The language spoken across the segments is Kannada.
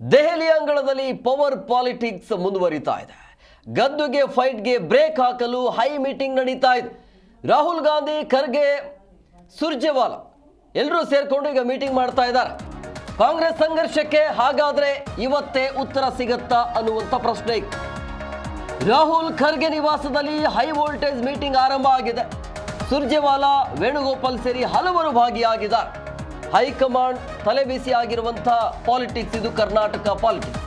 ದೆಹಲಿ ಅಂಗಳದಲ್ಲಿ ಪವರ್ ಪಾಲಿಟಿಕ್ಸ್ ಮುಂದುವರಿತಾ ಇದೆ. ಗದ್ದುಗೆ ಫೈಟ್ಗೆ ಬ್ರೇಕ್ ಹಾಕಲು ಹೈ ಮೀಟಿಂಗ್ ನಡೀತಾ ಇದೆ. ರಾಹುಲ್ ಗಾಂಧಿ, ಖರ್ಗೆ, ಸುರ್ಜೇವಾಲಾ ಎಲ್ಲರೂ ಸೇರಿಕೊಂಡು ಈಗ ಮೀಟಿಂಗ್ ಮಾಡ್ತಾ ಇದ್ದಾರೆ. ಕಾಂಗ್ರೆಸ್ ಸಂಘರ್ಷಕ್ಕೆ ಹಾಗಾದ್ರೆ ಇವತ್ತೇ ಉತ್ತರ ಸಿಗತ್ತಾ ಅನ್ನುವಂಥ ಪ್ರಶ್ನೆ. ರಾಹುಲ್, ಖರ್ಗೆ ನಿವಾಸದಲ್ಲಿ ಹೈ ವೋಲ್ಟೇಜ್ ಮೀಟಿಂಗ್ ಆರಂಭ ಆಗಿದೆ. ಸುರ್ಜೇವಾಲಾ, ವೇಣುಗೋಪಾಲ್ ಸೇರಿ ಹಲವರು ಭಾಗಿಯಾಗಿದ್ದಾರೆ. ಹೈಕಮಾಂಡ್ ತಲೆಬಿಸಿ ಆಗಿರುವಂಥ ಪಾಲಿಟಿಕ್ಸ್ ಇದು ಕರ್ನಾಟಕ ಪಾಲಿಟಿಕ್ಸ್.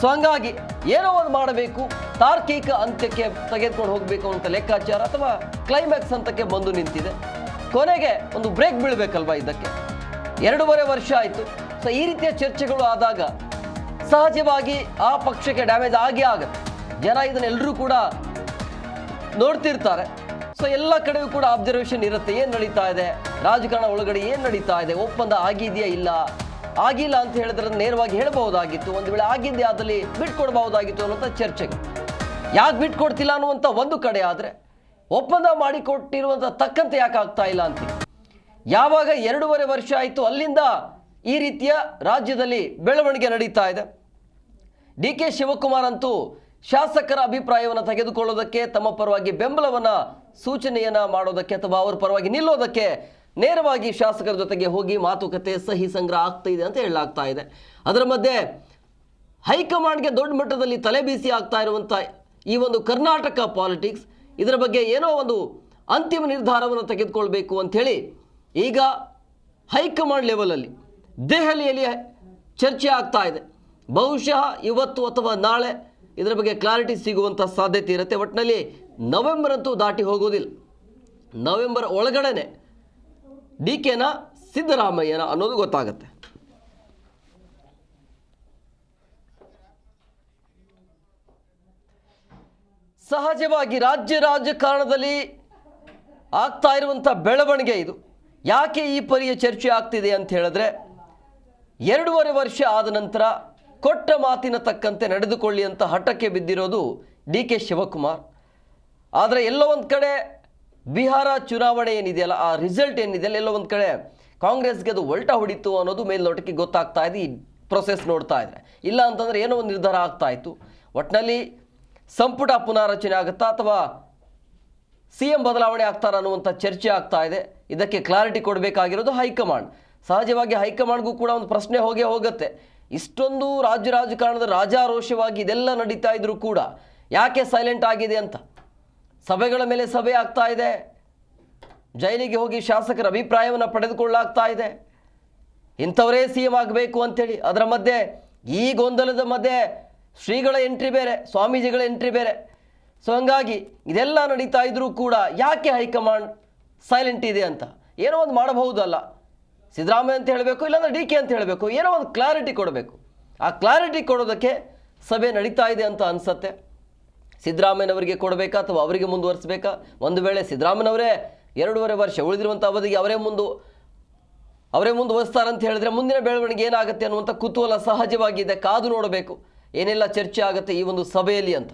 ಸೊ ಹಂಗಾಗಿ ಏನೋ ಒಂದು ಮಾಡಬೇಕು, ತಾರ್ಕಿಕ ಅಂತ್ಯಕ್ಕೆ ತೆಗೆದುಕೊಂಡು ಹೋಗಬೇಕು ಅಂತ ಲೆಕ್ಕಾಚಾರ ಅಥವಾ ಕ್ಲೈಮ್ಯಾಕ್ಸ್ ಹಂತಕ್ಕೆ ಬಂದು ನಿಂತಿದೆ. ಕೊನೆಗೆ ಒಂದು ಬ್ರೇಕ್ ಬೀಳಬೇಕಲ್ವಾ ಇದಕ್ಕೆ? ಎರಡೂವರೆ ವರ್ಷ ಆಯಿತು. ಸೊ ಈ ರೀತಿಯ ಚರ್ಚೆಗಳು ಆದಾಗ ಸಹಜವಾಗಿ ಆ ಪಕ್ಷಕ್ಕೆ ಡ್ಯಾಮೇಜ್ ಆಗೇ ಆಗುತ್ತೆ. ಜನ ಇದನ್ನೆಲ್ಲರೂ ಕೂಡ ನೋಡ್ತಿರ್ತಾರೆ. ಸೊ ಎಲ್ಲ ಕಡೆಯೂ ಕೂಡ ಅಬ್ಸರ್ವೇಷನ್ ಇರುತ್ತೆ. ಏನು ನಡೀತಾ ಇದೆ? ರಾಜಕಾರಣ ಒಳಗಡೆ ಏನು ನಡೀತಾ ಇದೆ? ಒಪ್ಪಂದ ಆಗಿದೆಯಾ ಇಲ್ಲ? ಆಗಿಲ್ಲ ಅಂತ ಹೇಳಿದ್ರೆ ನೇರವಾಗಿ ಹೇಳಬಹುದಾಗಿತ್ತು. ಒಂದು ವೇಳೆ ಆಗಿದ್ದೆ ಆದಲ್ಲಿ ಬಿಟ್ಕೊಡಬಹುದಾಗಿತ್ತು ಅನ್ನುವಂಥ ಚರ್ಚೆಗೆ. ಯಾಕೆ ಬಿಟ್ಕೊಡ್ತಿಲ್ಲ ಅನ್ನುವಂಥ ಒಂದು ಕಡೆ ಆದರೆ, ಒಪ್ಪಂದ ಮಾಡಿಕೊಟ್ಟಿರುವಂಥ ತಕ್ಕಂತೆ ಯಾಕೆ ಆಗ್ತಾ ಇಲ್ಲ ಅಂತ ಯಾವಾಗ ಎರಡೂವರೆ ವರ್ಷ ಆಯಿತು, ಅಲ್ಲಿಂದ ಈ ರೀತಿಯ ರಾಜ್ಯದಲ್ಲಿ ಬೆಳವಣಿಗೆ ನಡೀತಾ ಇದೆ. ಡಿ ಕೆ ಶಿವಕುಮಾರ್ ಅಂತೂ ಶಾಸಕರ ಅಭಿಪ್ರಾಯವನ್ನು ತೆಗೆದುಕೊಳ್ಳೋದಕ್ಕೆ, ತಮ್ಮ ಪರವಾಗಿ ಬೆಂಬಲವನ್ನು ಸೂಚನೆಯನ್ನು ಮಾಡೋದಕ್ಕೆ ಅಥವಾ ಅವರ ಪರವಾಗಿ ನಿಲ್ಲೋದಕ್ಕೆ ನೇರವಾಗಿ ಶಾಸಕರ ಜೊತೆಗೆ ಹೋಗಿ ಮಾತುಕತೆ ಸಹಿ ಸಂಗ್ರಹ ಆಗ್ತಾ ಇದೆ ಅಂತ ಹೇಳಲಾಗ್ತಾ ಇದೆ. ಅದರ ಮಧ್ಯೆ ಹೈಕಮಾಂಡ್ಗೆ ದೊಡ್ಡ ಮಟ್ಟದಲ್ಲಿ ತಲೆಬೀಸಿ ಆಗ್ತಾ ಇರುವಂಥ ಈ ಒಂದು ಕರ್ನಾಟಕ ಪಾಲಿಟಿಕ್ಸ್, ಇದರ ಬಗ್ಗೆ ಏನೋ ಒಂದು ಅಂತಿಮ ನಿರ್ಧಾರವನ್ನು ತೆಗೆದುಕೊಳ್ಬೇಕು ಅಂಥೇಳಿ ಈಗ ಹೈಕಮಾಂಡ್ ಲೆವೆಲಲ್ಲಿ ದೆಹಲಿಯಲ್ಲಿ ಚರ್ಚೆ ಆಗ್ತಾ ಇದೆ. ಬಹುಶಃ ಇವತ್ತು ಅಥವಾ ನಾಳೆ ಇದರ ಬಗ್ಗೆ ಕ್ಲಾರಿಟಿ ಸಿಗುವಂಥ ಸಾಧ್ಯತೆ ಇರುತ್ತೆ. ಒಟ್ಟಿನಲ್ಲಿ ನವೆಂಬರ್ ಅಂತೂ ದಾಟಿ ಹೋಗೋದಿಲ್ಲ ನವೆಂಬರ್ ಒಳಗಡೆನೆ ಡಿ ಕೆನ ಸಿದ್ದರಾಮಯ್ಯನ ಅನ್ನೋದು ಗೊತ್ತಾಗುತ್ತೆ. ಸಹಜವಾಗಿ ರಾಜ್ಯ ರಾಜಕಾರಣದಲ್ಲಿ ಆಗ್ತಾ ಇರುವಂಥ ಬೆಳವಣಿಗೆ ಇದು. ಯಾಕೆ ಈ ಪರಿಯ ಚರ್ಚೆ ಆಗ್ತಿದೆ ಅಂತ ಹೇಳಿದ್ರೆ, ಎರಡೂವರೆ ವರ್ಷ ಆದ ನಂತರ ಕೊಟ್ಟ ಮಾತಿನ ತಕ್ಕಂತೆ ನಡೆದುಕೊಳ್ಳಿ ಅಂತ ಹಠಕ್ಕೆ ಬಿದ್ದಿರೋದು ಡಿ ಕೆ ಶಿವಕುಮಾರ್. ಆದರೆ ಎಲ್ಲೋ ಒಂದು ಕಡೆ ಬಿಹಾರ ಚುನಾವಣೆ ಏನಿದೆಯಲ್ಲ, ಆ ರಿಸಲ್ಟ್ ಏನಿದೆಯಲ್ಲ ಎಲ್ಲೋ ಒಂದು ಕಡೆ ಕಾಂಗ್ರೆಸ್ಗೆ ಅದು ಒಲ್ಟ ಹೊಡಿತು ಅನ್ನೋದು ಮೇಲ್ನೋಟಕ್ಕೆ ಗೊತ್ತಾಗ್ತಾ ಇದೆ, ಈ ಪ್ರೊಸೆಸ್ ನೋಡ್ತಾ ಇದ್ದಾರೆ ಇಲ್ಲ ಅಂತಂದರೆ ಏನೋ ಒಂದು ನಿರ್ಧಾರ ಆಗ್ತಾ ಇತ್ತು. ಒಟ್ಟಿನಲ್ಲಿ ಸಂಪುಟ ಪುನಾರಚನೆ ಆಗುತ್ತಾ ಅಥವಾ ಸಿ ಎಂ ಬದಲಾವಣೆ ಆಗ್ತಾರ ಅನ್ನುವಂಥ ಚರ್ಚೆ ಆಗ್ತಾ ಇದೆ. ಇದಕ್ಕೆ ಕ್ಲಾರಿಟಿ ಕೊಡಬೇಕಾಗಿರೋದು ಹೈಕಮಾಂಡ್. ಸಹಜವಾಗಿ ಹೈಕಮಾಂಡ್ಗೂ ಕೂಡ ಒಂದು ಪ್ರಶ್ನೆ ಹೋಗೇ ಹೋಗುತ್ತೆ. ಇಷ್ಟೊಂದು ರಾಜ್ಯ ರಾಜಕಾರಣದ ರಾಜಾರೋಷವಾಗಿ ಇದೆಲ್ಲ ನಡೀತಾ ಇದ್ರೂ ಕೂಡ ಯಾಕೆ ಸೈಲೆಂಟ್ ಆಗಿದೆ ಅಂತ? ಸಭೆಗಳ ಮೇಲೆ ಸಭೆ ಆಗ್ತಾ ಇದೆ. ಜೈಲಿಗೆ ಹೋಗಿ ಶಾಸಕರ ಅಭಿಪ್ರಾಯವನ್ನು ಪಡೆದುಕೊಳ್ಳಾಗ್ತಾ ಇದೆ. ಇಂಥವರೇ ಸಿ ಎಂ ಆಗಬೇಕು ಅಂಥೇಳಿ ಅದರ ಮಧ್ಯೆ ಈ ಗೊಂದಲದ ಮಧ್ಯೆ ಶ್ರೀಗಳ ಎಂಟ್ರಿ ಬೇರೆ, ಸ್ವಾಮೀಜಿಗಳ ಎಂಟ್ರಿ ಬೇರೆ. ಸೊ ಹಂಗಾಗಿ ಇದೆಲ್ಲ ನಡೀತಾ ಇದ್ರೂ ಕೂಡ ಯಾಕೆ ಹೈಕಮಾಂಡ್ ಸೈಲೆಂಟ್ ಇದೆ ಅಂತ? ಏನೋ ಒಂದು ಮಾಡಬಹುದಲ್ಲ. ಸಿದ್ದರಾಮಯ್ಯ ಅಂತ ಹೇಳಬೇಕು, ಇಲ್ಲಾಂದ್ರೆ ಡಿ ಕೆ ಅಂತ ಹೇಳಬೇಕು, ಏನೋ ಒಂದು ಕ್ಲಾರಿಟಿ ಕೊಡಬೇಕು. ಆ ಕ್ಲಾರಿಟಿ ಕೊಡೋದಕ್ಕೆ ಸಭೆ ನಡೀತಾ ಇದೆ ಅಂತ ಅನಿಸತ್ತೆ. ಸಿದ್ದರಾಮಯ್ಯನವರಿಗೆ ಕೊಡಬೇಕಾ ಅಥವಾ ಅವರಿಗೆ ಮುಂದುವರಿಸಬೇಕಾ? ಒಂದು ವೇಳೆ ಸಿದ್ದರಾಮಯ್ಯನವರೇ ಎರಡೂವರೆ ವರ್ಷ ಉಳಿದಿರುವಂಥ ಅವಧಿಗೆ ಅವರೇ ಮುಂದು, ಅವರೇ ಮುಂದುವರಿಸ್ತಾರಂತ ಹೇಳಿದ್ರೆ ಮುಂದಿನ ಬೆಳವಣಿಗೆ ಏನಾಗುತ್ತೆ ಅನ್ನುವಂಥ ಕುತೂಹಲ ಸಹಜವಾಗಿದೆ, ಕಾದು ನೋಡಬೇಕು. ಏನೆಲ್ಲ ಚರ್ಚೆ ಆಗುತ್ತೆ ಈ ಒಂದು ಸಭೆಯಲ್ಲಿ ಅಂತ.